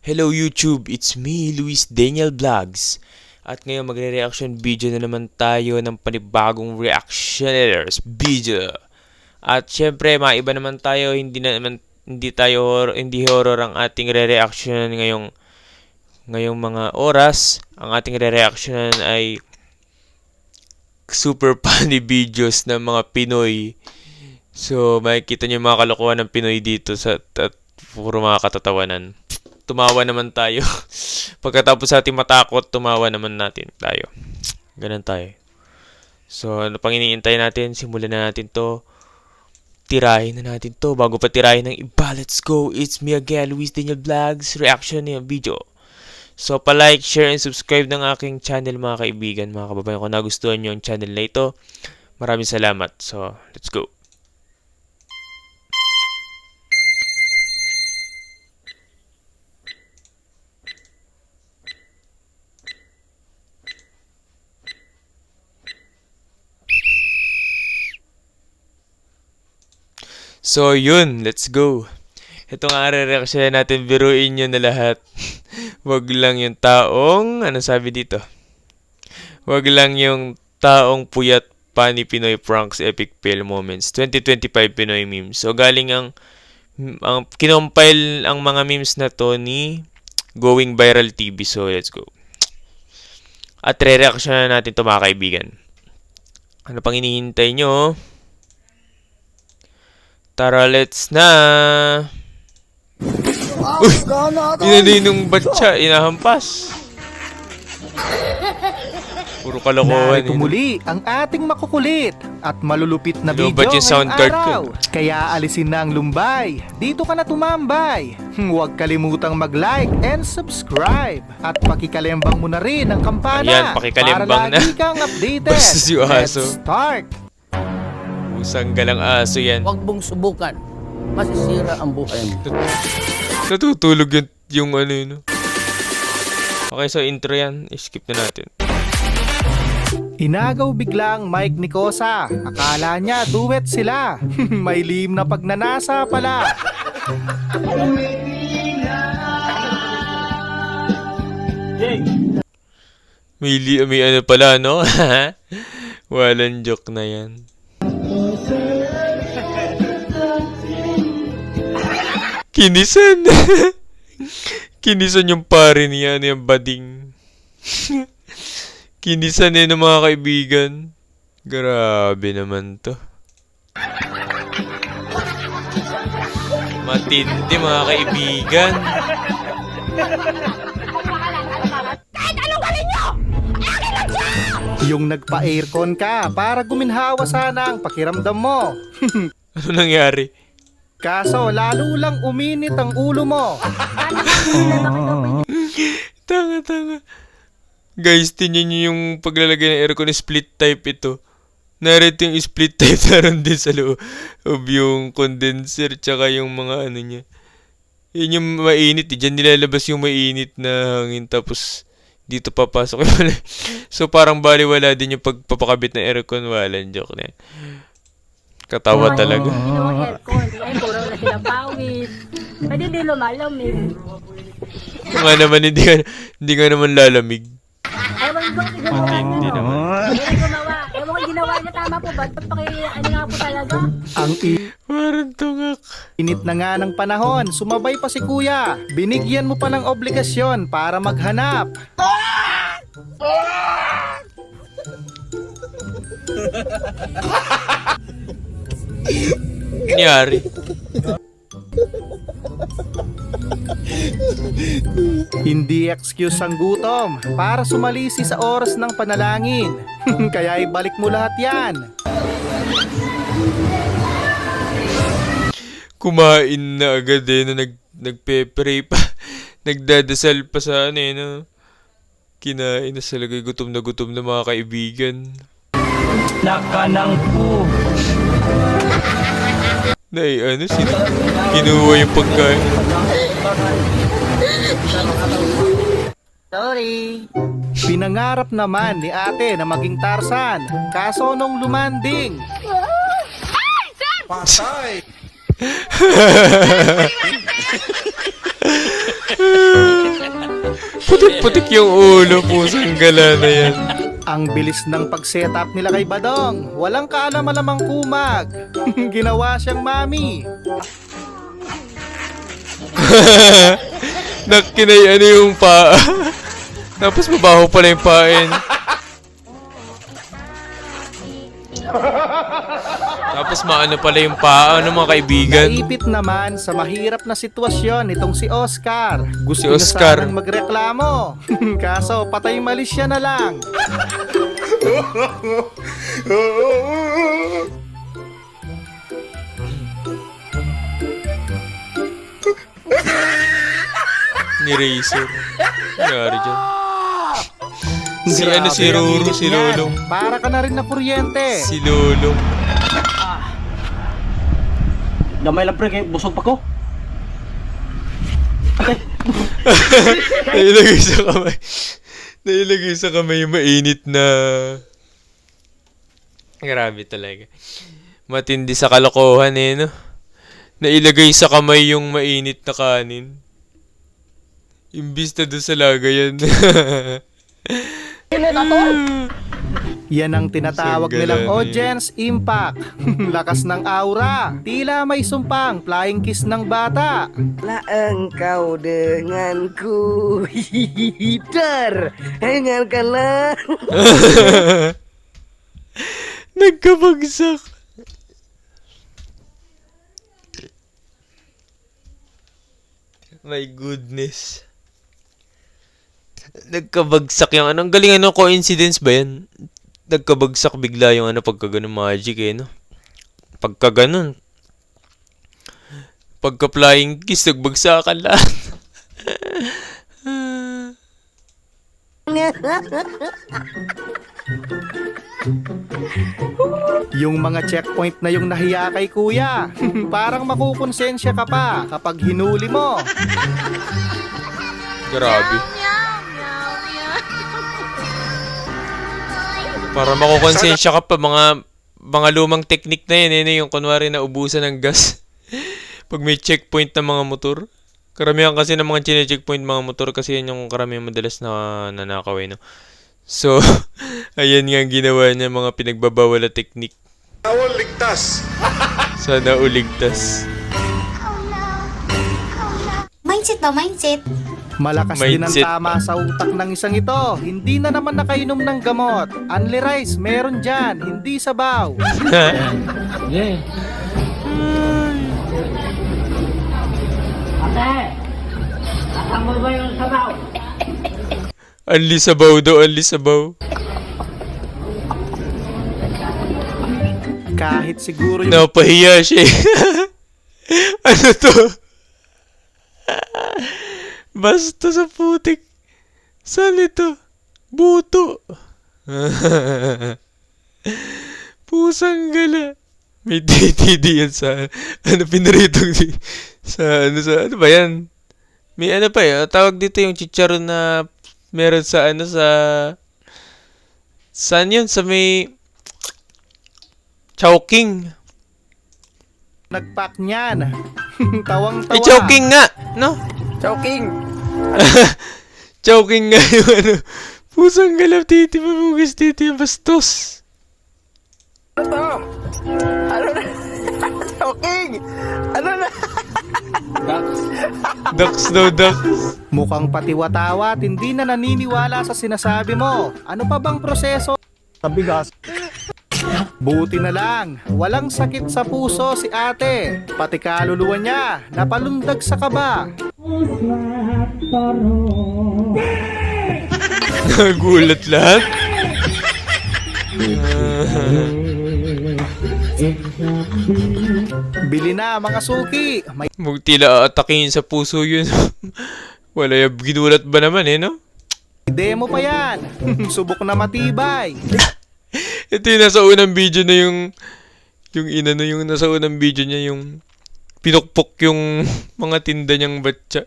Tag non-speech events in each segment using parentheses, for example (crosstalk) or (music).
Hello YouTube, it's me, Luis Daniel Vlogs. At ngayon magre-reaction video na naman tayo ng panibagong reactioners video. At syempre, maiba naman tayo, hindi na naman hindi tayo hor- hindi horror ang ating re-reaction ngayong ngayong mga oras. Ang ating re-reaction ay super funny (laughs) videos ng mga Pinoy. So, makikita niyo mga kalokohan ng Pinoy dito sa at puro mga katatawanan. Tumawa naman tayo. (laughs) Pagkatapos natin matakot, tumawa naman natin tayo. Ganun tayo. So, ano pang iniintay natin? Simulan na natin to. Tirahin na natin to. Bago pa tirahin ng iba, let's go. It's me again, Luis Daniel Vlogs. Reaction niya video. So, pa-like, share, and subscribe ng aking channel mga kaibigan, mga kababayan. Kung nagustuhan nyo yung channel na ito, maraming salamat. So, let's go. So, yun. Let's go. Ito nga re-reaction natin. Biruin nyo na lahat. (laughs) Wag lang yung taong... Ano sabi dito? Wag lang yung taong puyat Funny Pinoy Pranks Epic Fail Moments 2025 Pinoy Memes. So, galing ang... ang kinompile ang mga memes na to ni Going Viral TV. So, let's go. At re-reaction na natin to mga kaibigan. Ano pang hinihintay nyo? Tara, let's na! Uy! Inanay nung batsa, inahampas. Puro kalokohan. Narito muli ang ating makukulit at malulupit na Ano video yung sound ngayong card araw. ko? Kaya alisin na ang lumbay. Dito ka na tumambay. Hmm, Huwag kalimutang mag-like and subscribe. At pakikalembang mo na rin ang kampana. Ayan, pakikalembang para lagi na. kang (laughs) updated. Yung aso. Let's start. Pusang galang aso yan. Huwag mong subukan. Masisira ang buhay mo. Natutulog yung, yung ano yun. Okay, so intro yan. Skip na natin. Inagaw biglang Mike Nicosa. Akala niya duet sila. (laughs) May lim na pagnanasa pala. May, li- may ano pala, no? (laughs) Walang joke na yan. (laughs) Kinisan! (laughs) Kinisan yung pare niya, ano yung bading. (laughs) Kinisan eh ng mga kaibigan. Grabe naman to. Matindi mga kaibigan. Yung nagpa-aircon ka para guminhawa sana ang pakiramdam mo. (laughs) Ano nangyari? Kaso lalo lang uminit ang ulo mo. (laughs) Tanga, tanga. Guys, tingnan nyo yung paglalagay ng aircon split type ito. Narito yung split type (laughs) naroon din sa loob yung condenser tsaka yung mga ano niya. Yun yung mainit. Eh. Diyan nilalabas yung mainit na hangin tapos dito papasok yung (laughs) So parang baliwala din yung pagpapakabit ng aircon. Walang joke na yan. Katawa talaga. Ginawang (laughs) aircon. Ay, puro na sila pawis. Pwede di lumalamig. Kung nga naman hindi ka, hindi ka naman lalamig. Ewan ko kung ginawa Hindi naman. Ko ginawa niya. Tama po ba? Ba't paki, ano nga po talaga? Ang Parang tungak. init na nga ng panahon, sumabay pa si kuya. Binigyan mo pa ng obligasyon para maghanap. Nangyari. Hindi excuse ang gutom para sumalisi sa oras ng panalangin. (laughs) Kaya ibalik mo lahat yan. kumain na agad eh, na nag, nagpe-pray pa. (laughs) Nagdadasal pa sa ano eh, no? Kinain na sa lagay gutom na gutom na mga kaibigan. Nakanang po. Na eh, ano, sino? Kinuha yung pagkain. Sorry. Pinangarap naman ni ate na maging Tarzan. Kaso nung lumanding, Patay! (laughs) Putik-putik yung ulo, pusang gala na yan. Ang bilis ng pag-setup nila kay Badong. Walang kaalam-alamang kumag. (laughs) Ginawa siyang mami. (laughs) Nakinay ano yung paa. (laughs) Tapos mabaho pala yung pain. Tapos maano pala yung paa, ano mga kaibigan. Naipit naman sa mahirap na sitwasyon itong si Oscar. Gusto Si niya Oscar. sanang magreklamo. (laughs) Kaso patay mali siya na lang. (laughs) Ni Razor. Nangyari dyan. Si Grabe ano, si ang init si niyan. Lolong. Para ka na rin na kuryente. Si Lolong. Gamay lang pre, kay busog pa ko. (laughs) Nailagay sa kamay. Nailagay sa kamay yung mainit na... Grabe talaga. Matindi sa kalokohan eh, no? Nailagay sa kamay yung mainit na kanin. Imbis na doon sa lagayan. (laughs) Yan ang tinatawag nilang eh. audience impact. (laughs) Lakas ng aura. Tila may sumpang flying kiss ng bata. Lah engkau denganku Hider Dengarkanlah (laughs) Nagkabagsak. My goodness. Nagkabagsak yung ano. Ang galing ano, coincidence ba yan? Nagkabagsak bigla yung ano, pagka ganun magic eh, no? Pagka ganun. Pagka flying kiss, nagbagsakan lahat. Yung mga checkpoint na yung nahiya kay kuya. Parang makukonsensya ka pa kapag hinuli mo. Grabe. Para makukonsensya ka pa mga mga lumang technique na yan, eh, yung kunwari na ubusan ng gas. (laughs) Pag may checkpoint ng mga motor. Karamihan kasi ng mga chine-checkpoint mga motor kasi yan yung karamihan madalas na nanakaw eh, no? So, (laughs) ayan nga ang ginawa niya mga pinagbabawal na technique. (laughs) Sana uligtas. Sana uligtas. Mindset ba? Mindset? Malakas din ang Mindset. tama sa utak ng isang ito. Hindi na naman nakainom ng gamot. Only rice, meron dyan. Hindi sabaw. (laughs) Yeah. Ate, asan mo ba yung sabaw? Anli sabaw daw, anli sabaw. Kahit siguro yung Napahiya siya eh. (laughs) ano to? Basta sa putik. Saan ito? Buto. (laughs) Pusang gala. May DTD yan sa ano pinaritong di, sa ano sa ano ba yan? May ano pa eh, tawag dito yung chicharon na meron sa ano sa saan yun? Sa may Chowking. nagpack niyan. (laughs) Tawang-tawa. Eh, choking nga, no? Choking (laughs) Choking nga yung ano. Pusang galap titi, mabugas titi, bastos. Choking Ano na (laughs) Ducks daw, ducks. Mukhang patiwatawa at hindi na naniniwala sa sinasabi mo. Ano pa bang proseso? Kabigas. Buti na lang, walang sakit sa puso si ate. Pati kaluluwa niya, napalundag sa kaba. Nagulat lahat. Bili na mga suki. May Mug tila aatakin sa puso yun. (laughs) Wala yung ginulat ba naman eh, no? demo pa yan. Subok na matibay. (laughs) Ito yung nasa unang video na yung yung ina na yung nasa unang video niya yung pinukpok yung (laughs) mga tinda niyang batya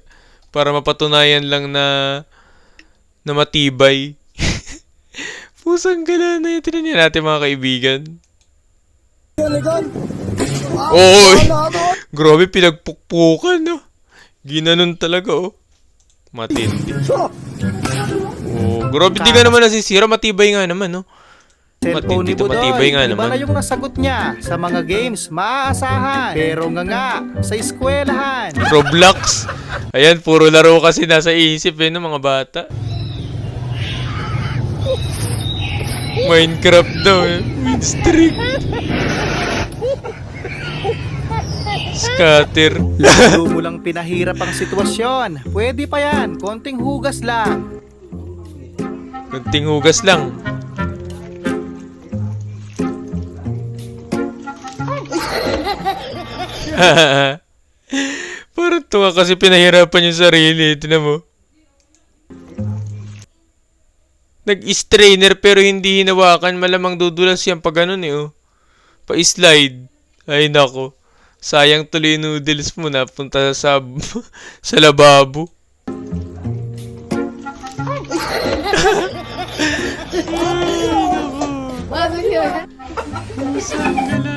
para mapatunayan lang na na matibay. (laughs) Pusang gala na yun. Tinan niya natin mga kaibigan. Oy! Grabe, pinagpukpukan, no? Ginanon talaga, oh. Matindi. Oh, grabe di ka naman nasisira. Matibay nga naman, no? Cellphone ni Budoy, matibay nga iba na yung nasagot niya sa mga games maaasahan. Pero nga nga, sa eskwelahan. Roblox. Ayan, puro laro kasi nasa isip eh, ng mga bata. Minecraft daw eh. Win streak. Scatter. Lalo mo lang pinahirap ang sitwasyon. Pwede pa yan, konting hugas lang. Kunting hugas lang. (laughs) Parang tuwa kasi pinahirapan yung sarili. Tinan mo. Nag-strainer pero hindi hinawakan. Malamang dudulas yan pag ganun eh. Oh. Pa-slide. Ay nako. Sayang tuloy noodles mo na punta sa (laughs) sa lababo.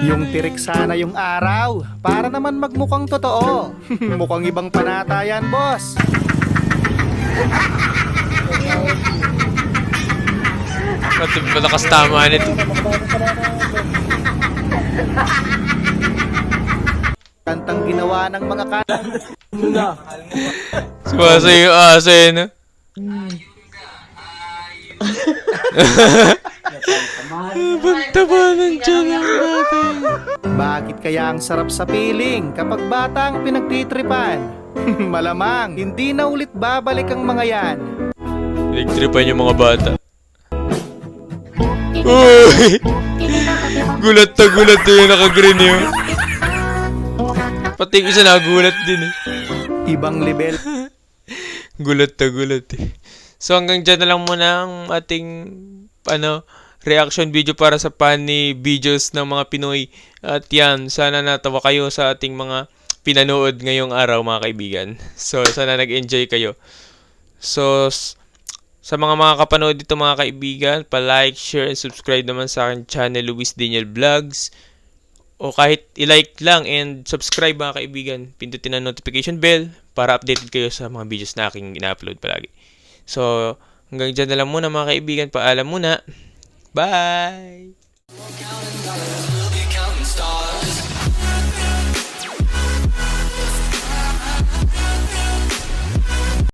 Yung tirik sana yung araw, para naman magmukhang totoo. (laughs) Mukhang ibang panatayan, boss. Pati malakas tama nito. Kantang ginawa ng mga kan... (laughs) Sumasayo yung aso eh, no? (laughs) Banta ng tiyan ng bata. Bakit kaya ang sarap sa piling kapag bata ang pinagtitripan? (laughs) Malamang, hindi na ulit babalik ang mga yan. Pinagtripan yung mga bata. Uy! (laughs) Gulat na gulat na yung naka-green yun. Pati yung isa nagulat din eh. Ibang level (laughs) Gulat na gulat eh. So hanggang dyan na lang muna ang ating ano, reaction video para sa funny videos ng mga Pinoy. At yan, sana natawa kayo sa ating mga pinanood ngayong araw mga kaibigan. So sana nag-enjoy kayo. So sa mga mga kapanood dito mga kaibigan, pa-like, share, and subscribe naman sa akin channel Luis Daniel Vlogs. O kahit i-like lang and subscribe mga kaibigan. Pindutin ang notification bell para updated kayo sa mga videos na aking ina-upload palagi. So, hanggang dyan na lang muna mga kaibigan. Paalam muna. Bye.